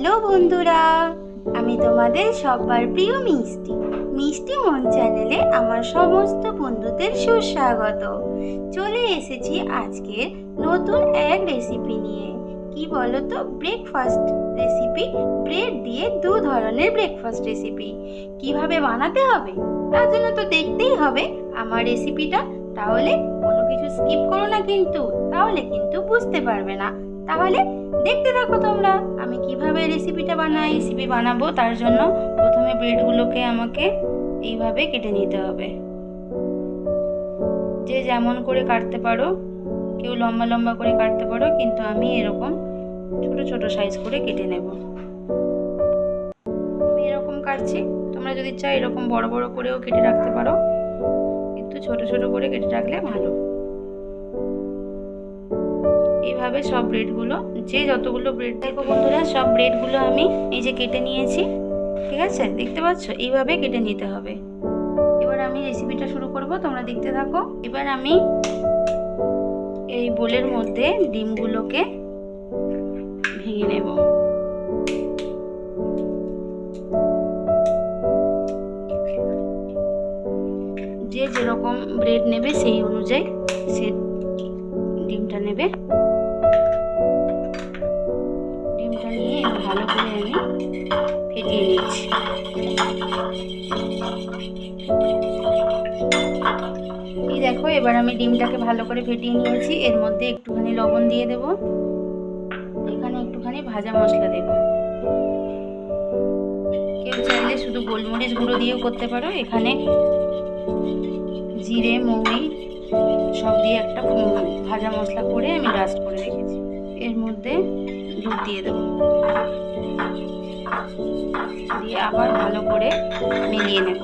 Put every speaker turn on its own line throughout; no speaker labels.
Hello বন্ধুরা, আমি তোমাদের সবার প্রিয় মিষ্টি। মিষ্টি মন চ্যানেলে আমার সমস্ত বন্ধুদের সুস্বাগত। চলে এসেছি আজকের নতুন এক রেসিপি নিয়ে। কি বলো তো ব্রেকফাস্ট রেসিপি ব্রেড দিয়ে দু ধরনের ব্রেকফাস্ট রেসিপি কীভাবে বানাতে হবে? তার জন্য তো দেখতেই হবে আমার রেসিপিটা তাহলে কোনো কিছু স্কিপ করো না কিন্তু। তাহলে কিন্তু বুঝতে পারবে না। তাহলে দেখতে থাকো তোমরা, আমি কীভাবে রেসিপিটা বানাই রেসিপি বানাবো, তার জন্য প্রথমে ব্রেডগুলোকে আমাকে এইভাবে কেটে নিতে হবে। যে যেমন করে কাটতে পারো, কেউ লম্বা লম্বা করে কাটতে পারো, কিন্তু আমি এরকম ছোট ছোট সাইজ করে কেটে নেব। আমি এরকম কাটছি, তোমরা যদি চাও এরকম বড় বড় করেও কেটে রাখতে পারো, কিন্তু ছোট ছোট করে কেটে রাখলে ভালো। এইভাবে সব ব্রেডগুলো, যে যতগুলো ব্রেড দেখো বন্ধুরা, সব ব্রেডগুলো আমি এই যে কেটে নিয়েছি। ঠিক আছে? দেখতে পাচ্ছ? এইভাবে কেটে নিতে হবে। এবার আমি রেসিপিটা শুরু করব, তোমরা দেখতে থাকো। এবার আমি এই বোলের মধ্যে ডিমগুলোকে ভেঙে নেব। যে যেরকম ব্রেড নেবে, সেই অনুযায়ী সে ডিমটা নেবে। ভালো করে আমি ফেটিয়ে নিচ্ছি। এই দেখো, এবার আমি ডিমটাকে ভালো করে ফেটিয়ে নিয়েছি। এর মধ্যে একটুখানি লবণ দিয়ে দেব। এখানে একটুখানি ভাজা মশলা দেব। কেউ চাইলে শুধু গোলমরিচ গুঁড়ো দিয়েও করতে পারো। এখানে জিরে, মৌরি সব দিয়ে একটা ভাজা মশলা করে আমি রাস্ট করে রেখেছি। এর মধ্যে দুধ দিয়ে দেবো। দিয়ে আবার ভালো করে মিলিয়ে নেব।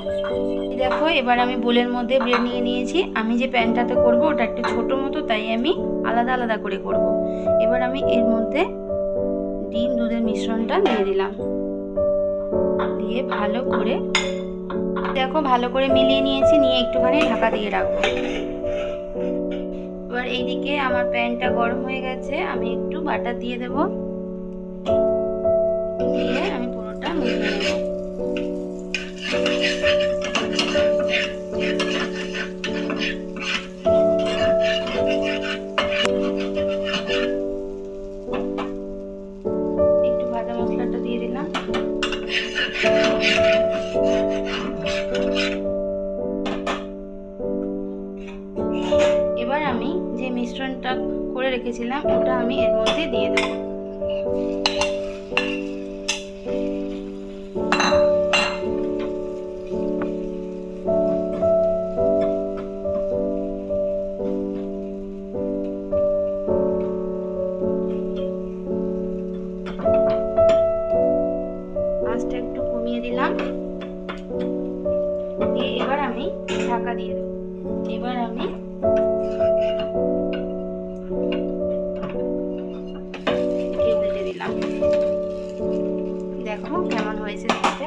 দেখো, এবার আমি বোলের মধ্যে ব্রেড নিয়ে নিয়েছি। আমি যে প্যানটাতে করব, ওটা একটু ছোট মতো, তাই আমি আলাদা আলাদা করে করব। এবার আমি এর মধ্যে ডিম দুধের মিশ্রণটা দিয়ে দিলাম। দিয়ে ভালো করে, দেখো, ভালো করে মিলিয়ে নিয়েছি, নিয়ে একটুখানি ঢাকা দিয়ে রাখব। এবার এইদিকে আমার প্যানটা গরম হয়ে গেছে, আমি একটু বাটার দিয়ে দেব। দিয়ে আমি পুরোটা মিলিয়ে নেব। আঁচটা একটু কমিয়ে দিলাম। দিয়ে এবার আমি ঢাকা দিয়ে দেবো। এবার আমি উল্টে দিলাম। দেখো কেমন হয়েছে দেখতে।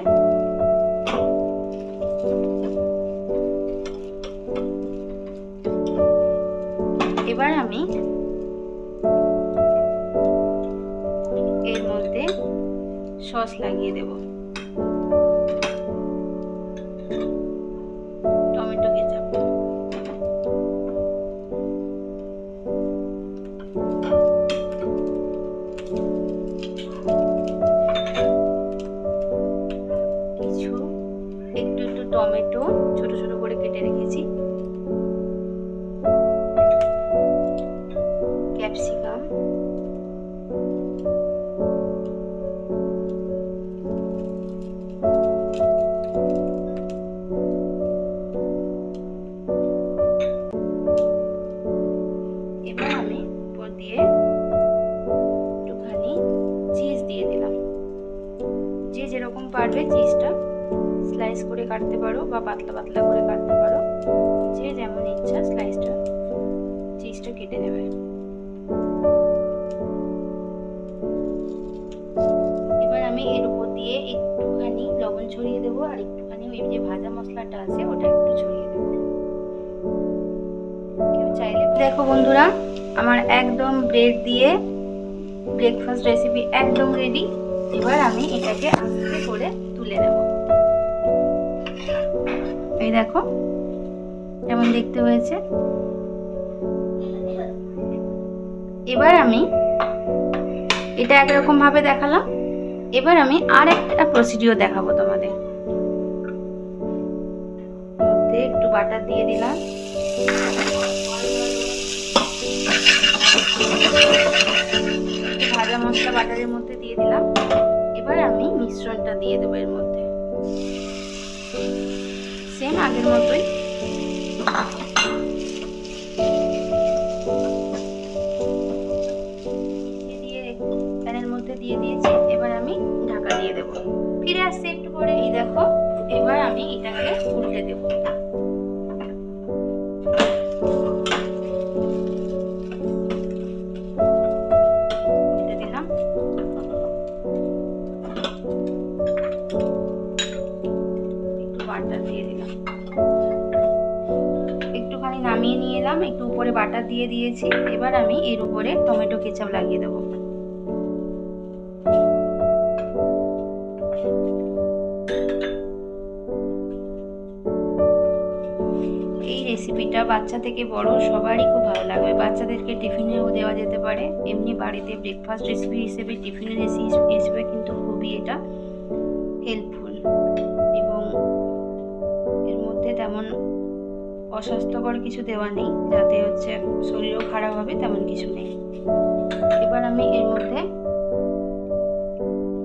এবার আমি লাগিয়ে দেব। যে যেরকম পারবে চিজটা স্লাইস করে কাটতে পারো বা পাতলা পাতলা করে কাটতে পারো। যে যেমন ইচ্ছা স্লাইসটা চিজটা কেটে নেবে। এবার আমি এর উপর দিয়ে একটুখানি লবণ ছড়িয়ে দেবো আর একটুখানি ওই যে ভাজা মশলাটা আছে ওটা একটু ছড়িয়ে দেবো। কেউ চাইলে দেখো বন্ধুরা, আমার একদম ব্রেড দিয়ে ব্রেকফাস্ট রেসিপি একদম রেডি এবার আমি এটাকে আস্তে করে তুলে নেব। এই দেখো, কেমন দেখতে হয়েছে? এবার আমি এটা একরকম ভাবে দেখালাম। এবার আমি আর একটা প্রসিডিও দেখাবো তোমাদের। একটু বাটার দিয়ে দিলাম। ভাজা মশলা বাটারের মধ্যে দিয়ে দেবো এর মধ্যে। সেম আগের মতোই। মধ্যে দিয়ে এবার আমি ঢাকা দিয়ে দেবো। ফিরে আসছে একটু পরে। এই দেখো, এবার আমি এটাকে উল্টে দেবো। বাটার দিয়ে দিলাম। একটুখানি নামিয়ে নিয়ে এলাম, একটু উপরে বাটার দিয়ে দিয়েছি। এবার আমি এর উপরে টমেটো কেচাপ লাগিয়ে দেবো। এই রেসিপিটা বাচ্চা থেকে বড় সবারই খুব ভালো লাগবে। বাচ্চাদেরকে টিফিনেও দেওয়া যেতে পারে। এমনি বাড়িতে ব্রেকফাস্ট রেসিপি হিসেবে টিফিনের রেসিপি হিসেবে কিন্তু খুবই এটা হেল্পফুল তেমন অস্বাস্থ্যকর কিছু দেওয়া নেই, যাতে হচ্ছে শরীরও খারাপ হবে তেমন কিছু নেই। এবার আমি এর মধ্যে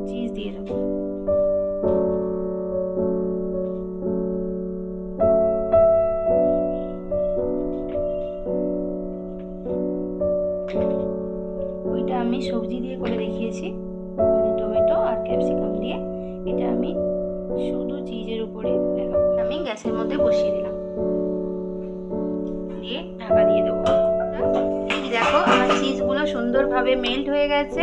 চিজ দিয়ে দেবো। ওইটা আমি সবজি দিয়ে করে দেখিয়েছি মানে টমেটো আর ক্যাপসিকাম দিয়ে। এটা আমি শুধু চিজের উপরে গ্যাসের মধ্যে বসিয়ে দিলাম। দিয়ে ঢাকা দিয়ে দেবো। দেখো, আমার চিজগুলো সুন্দরভাবে মেল্ট হয়ে গেছে।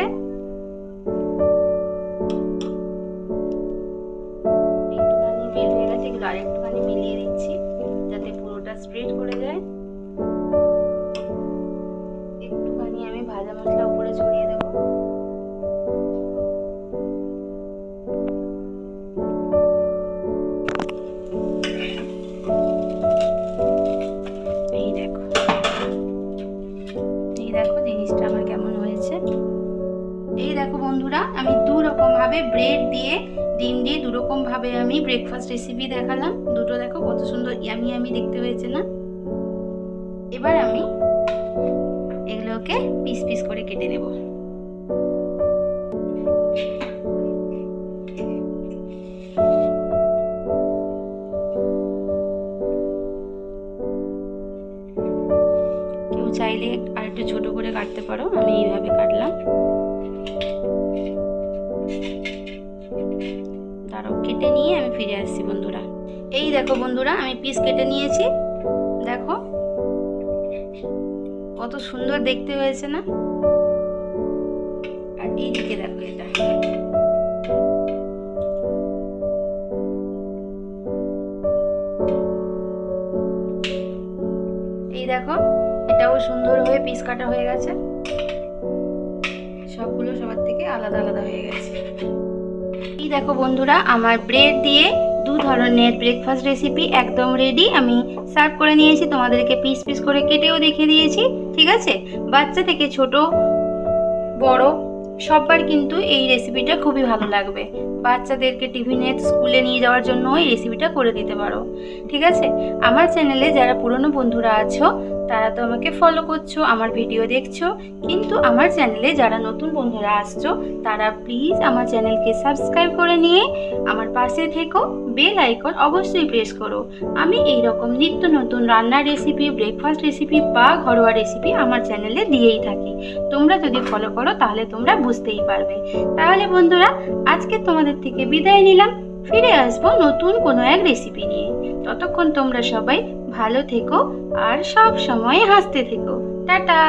একটুখানি মেল্ট হয়ে গেছে আরেকটুখানি দিচ্ছি, যাতে পুরোটা স্প্রেড করে যায়। একটুখানি আমি ভাজা মশলা উপরে ছড়িয়ে ব্রেড দিয়ে, ডিম দিয়ে দুরকমভাবে ভাবে আমি ব্রেকফাস্ট রেসিপি দেখালাম। দুটো দেখো, কত সুন্দর ইয়ামি ইয়ামি দেখতে হয়েছে না? এবার আমি এগুলোকে পিস পিস করে কেটে নেব। কেটে নিয়ে আমি ফিরে আসছি, বন্ধুরা। এই দেখো বন্ধুরা, আমি পিস কেটে নিয়েছি। দেখো, কত সুন্দর দেখতে হয়েছে না? আর এইদিকে দেখো এটা। এই দেখো, এটাও সুন্দর হয়ে পিস কাটা হয়ে গেছে। সবগুলো সবার থেকে আলাদা আলাদা হয়ে গেছে। দেখো বন্ধুরা, আমার ব্রেড দিয়ে দু ধরনের ব্রেকফাস্ট রেসিপি একদম রেডি আমি সার্ভ করে নিয়েছি, তোমাদেরকে পিস পিস করে কেটেও দেখে দিয়েছি, ঠিক আছে? বাচ্চা থেকে ছোট, বড় সবার কিন্তু এই রেসিপিটা খুবই ভালো লাগবে। বাচ্চাদেরকে টিফিনে, স্কুলে নিয়ে যাওয়ার জন্য এই রেসিপিটা করে দিতে পারো, ঠিক আছে? আমার চ্যানেলে যারা পুরনো বন্ধুরা আছো তারা তো আমাকে ফলো করছ, আমার ভিডিও দেখছ। কিন্তু আমার চ্যানেলে যারা নতুন বন্ধুরা আসছো, তারা প্লিজ আমার চ্যানেলকে সাবস্ক্রাইব করে নিয়ে আমার পাশে থেকো বেল আইকন অবশ্যই প্রেস করো। আমি এই রকম নিত্য নতুন রান্নার রেসিপি ব্রেকফাস্ট রেসিপি বা ঘরোয়া রেসিপি আমার চ্যানেলে দিয়েই থাকি। তোমরা যদি ফলো করো, তাহলে তোমরা বুঝতেই পারবে। তাহলে বন্ধুরা, আজকে তোমাদের থেকে বিদায় নিলাম। ফিরে আসব নতুন কোনো এক রেসিপি নিয়ে। ততক্ষণ তোমরা সবাই ভালো থেকো আর সব সময় হাসতে থেকো। টাটা!